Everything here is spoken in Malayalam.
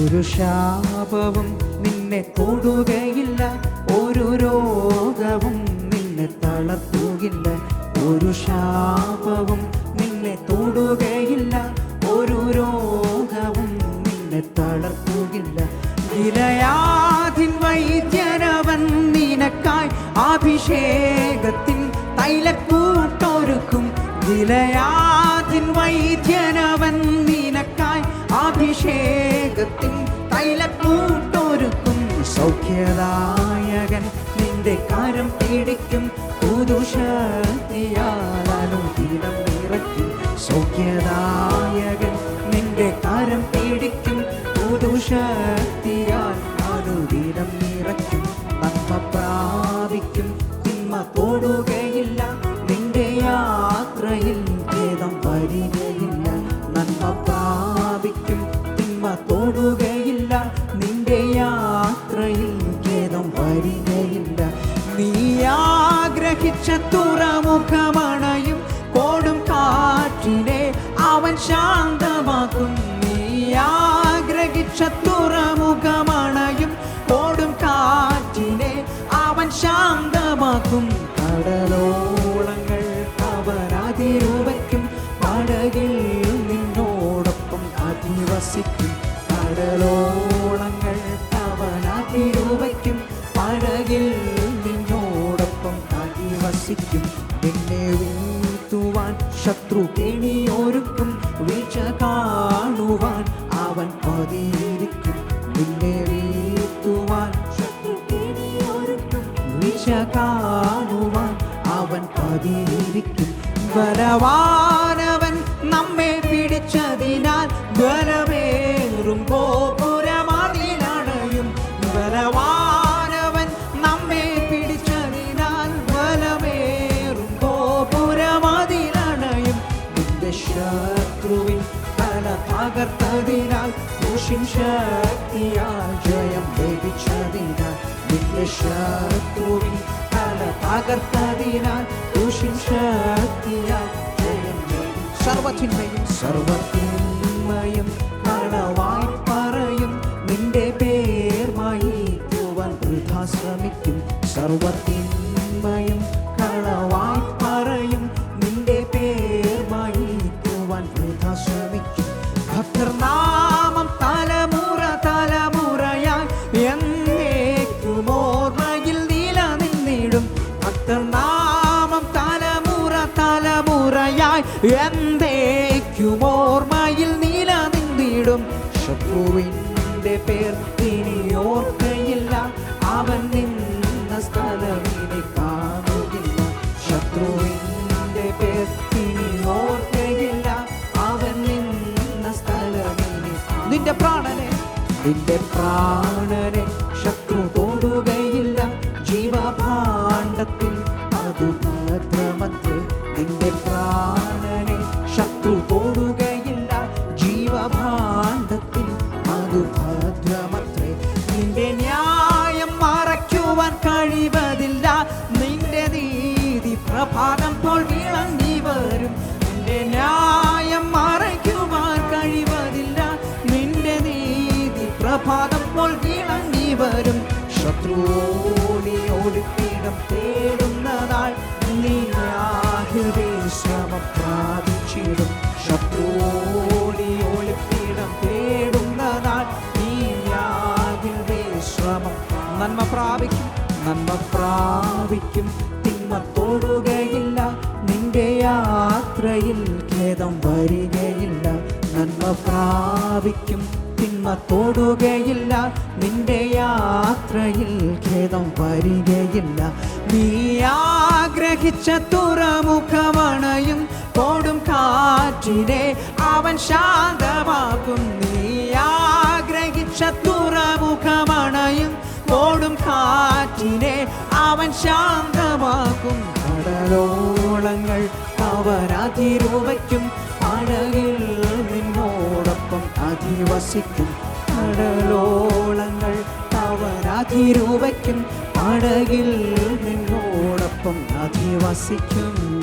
ഒരു ശാപവും നിന്നെ തൊടുകയില്ല. ഒരു രോഗവും നിന്നെ തളർത്തുകില്ല ഒരു ശാപവും നിന്നെ തൊടുകയില്ല. ഒരു രോഗവും നിന്നെ തളർത്തുകില്ല നിലയാതിൻ വൈദ്യനവൻ നിനക്കായി അഭിഷേകത്തിൻ തൈലക്കൂട്ടൊരുക്കും. ഗിലയാതിൻ അഭിഷേകത്തിൻ തൈലക്കൂട്ടൊരുക്കും. സൗഖ്യദായകൻ നിന്റെ കാരം പിടിക്കും. നിറയ്ക്കും. സൗഖ്യദായകൻ നിന്റെ കാരം പിടിക്കും. പുതുശക്തിയാൽ നിന്റെ യാത്രയിൽ ഖേദം വരികയില്ല. നീ ആഗ്രഹിച്ച തുറമുഖമണയും കോടും കാറ്റിനെ അവൻ ശാന്തമാക്കും. നീ ആഗ്രഹിച്ച തുറമുഖമണയും കോടും കാറ്റിനെ അവൻ ശാന്തമാക്കും. കടലോളങ്ങൾ അവൻ പതിയിരിക്കും. ബലവാനവൻ നമ്മെ പിടിച്ചതിനാൽ ബലമേറും. ഗോപുരമതിലണയും. ബലവാനവൻ നമ്മെ പിടിച്ചതിനാൽ ബലമേറും. ഗോപുരമതിലണയും. ശത്രുവിൻ തല തകർത്തതിനാൽ ദൂഷിൻ ശക്തിയാൽ ജയം ലഭിച്ചതിനാൽ ശത്രുവിൻ ദൂഷിൻ ശക്തിയാൽ സർവത്തിന്മയും സർവത്തിന്മയും കളവായി പറയും. നിന്റെ പേർ മായിക്കുവാൻ വൃഥാ ശ്രമിക്കും. സർവത്തിന്മയും തലമുറയായി എന്തേക്കും ഓർമ്മയിൽ നിലനിന്നിടും ശത്രുവിന്റെ പേർ ഇനി ഓർക്കയില്ല. അവൻ നിന്ന സ്ഥലം ഇനി കാണുകയില്ല. ശത്രുവിന്റെ പേർ ഇനി ഓർക്കയില്ല. അവൻ നിന്ന സ്ഥലം ഇനി നിന്റെ പ്രാണനെ നിന്റെ പ്രാണനെ ശത്രു തൊടുകയില്ല. ജീവഭാണ്ഡത്തിൽ അതു ഭദ്രമത്രേ. നിന്റെ പ്രാണനെ കഴിവതില്ല നിന്റെ നീതി പ്രഭാതം പോൽ വിളങ്ങി വരും. നിന്റെ ന്യായം മറയ്ക്കുവാൻ കഴിവതില്ല. നിന്റെ നീതി പ്രഭാതം പോൽ വിളങ്ങി വരും. ശത്രുവോടി ഒടുക്കിടം തേടുന്നതാൾ നീ ശ്രമം പ്രാപിച്ചിടും. ഒളിപ്പിടം തേടുന്നതാൾ നീ ശ്രമം. നന്മ പ്രാപിക്കും. നന്മ പ്രാപിക്കും. തിന്മ തൊടുകയില്ല. നിന്റെ യാത്രയിൽ ഖേദം വരികയില്ല. നന്മ പ്രാപിക്കും. തിന്മ തൊടുകയില്ല. നിന്റെ യാത്രയിൽ ഖേദം വരികയില്ല. നീ ആഗ്രഹിച്ച തുറമുഖമണയും കോടും കാറ്റിനെ അവൻ ശാന്തമാക്കും. കാറ്റിനെ അവൻ ശാന്തമാക്കും കടലോളങ്ങൾ അവരാതിരൂപയ്ക്കും അഴകിൽ നിന്നോടൊപ്പം അധിവസിക്കും. കടലോളങ്ങൾ അവരാതിരൂപയ്ക്കും അഴകിൽ നിന്നോടൊപ്പം അധിവസിക്കും.